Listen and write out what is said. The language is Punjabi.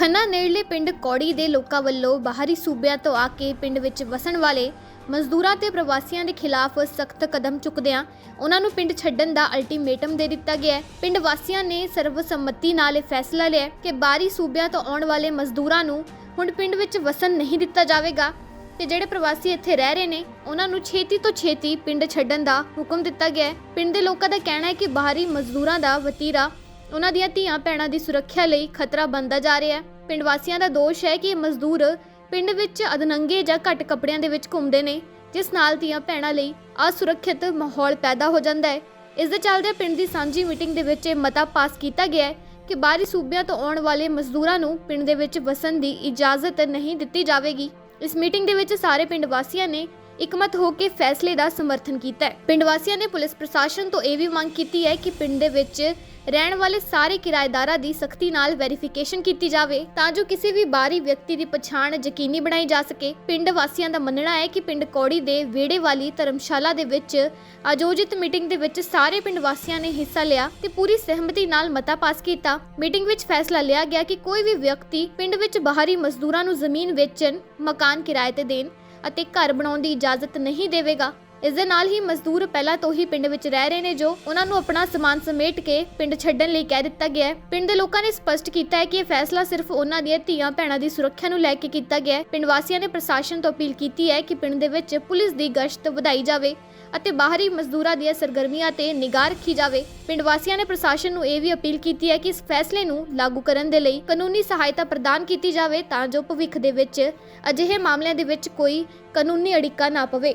ਖੰਨਾ ਨੇੜਲੇ ਪਿੰਡ ਕੌੜੀ ਦੇ ਲੋਕਾਂ ਵੱਲੋਂ ਬਾਹਰੀ ਸੂਬਿਆਂ ਤੋਂ ਆ ਕੇ ਪਿੰਡ ਵਿੱਚ ਵਸਣ ਵਾਲੇ ਮਜ਼ਦੂਰਾਂ ਤੇ ਪ੍ਰਵਾਸੀਆਂ ਦੇ ਖਿਲਾਫ ਸਖਤ ਕਦਮ ਚੁੱਕਦਿਆਂ ਉਹਨਾਂ ਨੂੰ ਪਿੰਡ ਛੱਡਣ ਦਾ ਅਲਟੀਮੇਟਮ ਦੇ ਦਿੱਤਾ ਗਿਆ ਹੈ। ਪਿੰਡ ਵਾਸੀਆਂ ਨੇ ਸਰਵਸੰਮਤੀ ਨਾਲ ਇਹ ਫੈਸਲਾ ਲਿਆ ਹੈ ਕਿ ਬਾਹਰੀ ਸੂਬਿਆਂ ਤੋਂ ਆਉਣ ਵਾਲੇ ਮਜ਼ਦੂਰਾਂ ਨੂੰ ਹੁਣ ਪਿੰਡ ਵਿੱਚ ਵਸਣ ਨਹੀਂ ਦਿੱਤਾ ਜਾਵੇਗਾ ਤੇ ਜਿਹੜੇ ਪ੍ਰਵਾਸੀ ਇੱਥੇ ਰਹਿ ਰਹੇ ਨੇ, ਉਹਨਾਂ ਨੂੰ ਛੇਤੀ ਤੋਂ ਛੇਤੀ ਪਿੰਡ ਛੱਡਣ ਦਾ ਹੁਕਮ ਦਿੱਤਾ ਗਿਆ ਹੈ। ਪਿੰਡ ਦੇ ਲੋਕਾਂ ਦਾ ਕਹਿਣਾ ਹੈ ਕਿ ਬਾਹਰੀ ਮਜ਼ਦੂਰਾਂ ਦਾ ਵਤੀਰਾ ਉਹਨਾਂ ਦੀਆਂ ਧੀਆਂ ਭੈਣਾਂ ਦੀ ਸੁਰੱਖਿਆ ਲਈ ਖਤਰਾ ਬਣਦਾ ਜਾ ਰਿਹਾ ਹੈ। ਪਿੰਡ ਵਾਸੀਆਂ ਦਾ ਦੋਸ਼ ਹੈ ਕਿ ਇਹ ਮਜ਼ਦੂਰ ਪਿੰਡ ਵਿੱਚ ਅਦਨੰਗੇ ਜਾਂ ਘੱਟ ਕੱਪੜਿਆਂ ਦੇ ਵਿੱਚ ਘੁੰਮਦੇ ਨੇ, ਜਿਸ ਨਾਲ ਧੀਆਂ ਭੈਣਾਂ ਲਈ ਅਸੁਰੱਖਿਅਤ ਮਾਹੌਲ ਪੈਦਾ ਹੋ ਜਾਂਦਾ ਹੈ। ਇਸ ਦੇ ਚੱਲਦੇ ਪਿੰਡ ਦੀ ਸਾਂਝੀ ਮੀਟਿੰਗ ਦੇ ਵਿੱਚ ਇਹ ਮਤਾ ਪਾਸ ਕੀਤਾ ਗਿਆ ਹੈ ਕਿ ਬਾਹਰੀ ਸੂਬਿਆਂ ਤੋਂ ਆਉਣ ਵਾਲੇ ਮਜ਼ਦੂਰਾਂ ਨੂੰ ਪਿੰਡ ਦੇ ਵਿੱਚ ਵਸਣ ਦੀ ਇਜਾਜ਼ਤ ਨਹੀਂ ਦਿੱਤੀ ਜਾਵੇਗੀ। ਇਸ ਮੀਟਿੰਗ ਦੇ ਵਿੱਚ ਸਾਰੇ ਪਿੰਡ ਵਾਸੀਆਂ ਨੇ ਇਕਮਤ ਹੋ ਕੇ ਫੈਸਲੇ ਦਾ ਸਮਰਥਨ ਕੀਤਾ ਹੈ। ਪਿੰਡ ਵਾਸੀਆਂ ਨੇ ਪੁਲਿਸ ਪ੍ਰਸ਼ਾਸਨ ਤੋਂ ਇਹ ਵੀ ਮੰਗ ਕੀਤੀ ਹੈ ਕਿ ਪਿੰਡ ਦੇ ਵਿੱਚ ਰਹਿਣ ਵਾਲੇ ਸਾਰੇ ਕਿਰਾਏਦਾਰਾਂ ਦੀ ਸਖਤੀ ਨਾਲ ਵੈਰੀਫਿਕੇਸ਼ਨ ਕੀਤੀ ਜਾਵੇ ਤਾਂ ਜੋ ਕਿਸੇ ਵੀ ਬਾਹਰੀ ਵਿਅਕਤੀ ਦੀ ਪਛਾਣ ਯਕੀਨੀ ਬਣਾਈ ਜਾ ਸਕੇ। ਪਿੰਡ ਵਾਸੀਆਂ ਦਾ ਮੰਨਣਾ ਹੈ ਕਿ ਪਿੰਡ ਕੌੜੀ ਦੇ ਵਿਹੜੇ ਵਾਲੀ ਧਰਮਸ਼ਾਲਾ ਦੇ ਵਿੱਚ ਆਯੋਜਿਤ ਮੀਟਿੰਗ ਦੇ ਵਿੱਚ ਸਾਰੇ ਪਿੰਡ ਵਾਸੀਆਂ ਨੇ ਹਿੱਸਾ ਲਿਆ ਤੇ ਪੂਰੀ ਸਹਿਮਤੀ ਨਾਲ ਮਤਾ ਪਾਸ ਕੀਤਾ। ਮੀਟਿੰਗ ਵਿੱਚ ਫੈਸਲਾ ਲਿਆ ਗਿਆ ਕਿ ਕੋਈ ਵੀ ਵਿਅਕਤੀ ਪਿੰਡ ਵਿੱਚ ਬਾਹਰੀ ਮਜ਼ਦੂਰਾਂ ਨੂੰ ਜ਼ਮੀਨ ਵੇਚਣ, ਮਕਾਨ ਕਿਰਾਏ ਤੇ ਦੇਣ ਅਤੇ ਘਰ ਬਣਾਉਣ ਦੀ ਇਜਾਜ਼ਤ ਨਹੀਂ ਦੇਵੇਗਾ। ਇਸ ਦੇ ਨਾਲ ਹੀ ਮਜ਼ਦੂਰ ਪਹਿਲਾਂ ਤੋਂ ਹੀ ਪਿੰਡ ਵਿੱਚ ਰਹਿ ਰਹੇ ਨੇ ਜੋ ਉਹਨਾਂ ਨੂੰ ਆਪਣਾ ਸਮਾਨ ਸਮੇਟ ਕੇ ਪਿੰਡ ਛੱਡਣ ਲਈ ਕਹਿ ਦਿੱਤਾ ਗਿਆ ਹੈ। ਪਿੰਡ ਦੇ ਲੋਕਾਂ ਨੇ ਸਪਸ਼ਟ ਕੀਤਾ ਹੈ ਕਿ ਇਹ ਫੈਸਲਾ ਸਿਰਫ ਉਹਨਾਂ ਦੀਆਂ ਧੀਆਂ ਭੈਣਾਂ ਦੀ ਸੁਰੱਖਿਆ ਨੂੰ ਲੈ ਕੇ ਕੀਤਾ ਗਿਆ ਹੈ। ਪਿੰਡ ਵਾਸੀਆਂ ਨੇ ਪ੍ਰਸ਼ਾਸਨ ਤੋਂ ਅਪੀਲ ਕੀਤੀ ਹੈ ਕਿ ਪਿੰਡ ਦੇ ਵਿੱਚ ਪੁਲਿਸ ਦੀ ਗਸ਼ਤ ਵਧਾਈ ਜਾਵੇ ਅਤੇ ਬਾਹਰੀ ਮਜ਼ਦੂਰਾਂ ਦੀਆਂ ਸਰਗਰਮੀਆਂ ਤੇ ਨਿਗਾਹ ਰੱਖੀ ਜਾਵੇ। ਪਿੰਡ ਵਾਸੀਆਂ ਨੇ ਪ੍ਰਸ਼ਾਸਨ ਨੂੰ ਇਹ ਵੀ ਅਪੀਲ ਕੀਤੀ ਹੈ ਕਿ ਇਸ ਫੈਸਲੇ ਨੂੰ ਲਾਗੂ ਕਰਨ ਦੇ ਲਈ ਕਾਨੂੰਨੀ ਸਹਾਇਤਾ ਪ੍ਰਦਾਨ ਕੀਤੀ ਜਾਵੇ ਤਾਂ ਜੋ ਭਵਿੱਖ ਦੇ ਵਿੱਚ ਅਜਿਹੇ ਮਾਮਲਿਆਂ ਦੇ ਵਿੱਚ ਕੋਈ ਕਾਨੂੰਨੀ ਅੜਿੱਕਾ ਨਾ ਪਵੇ।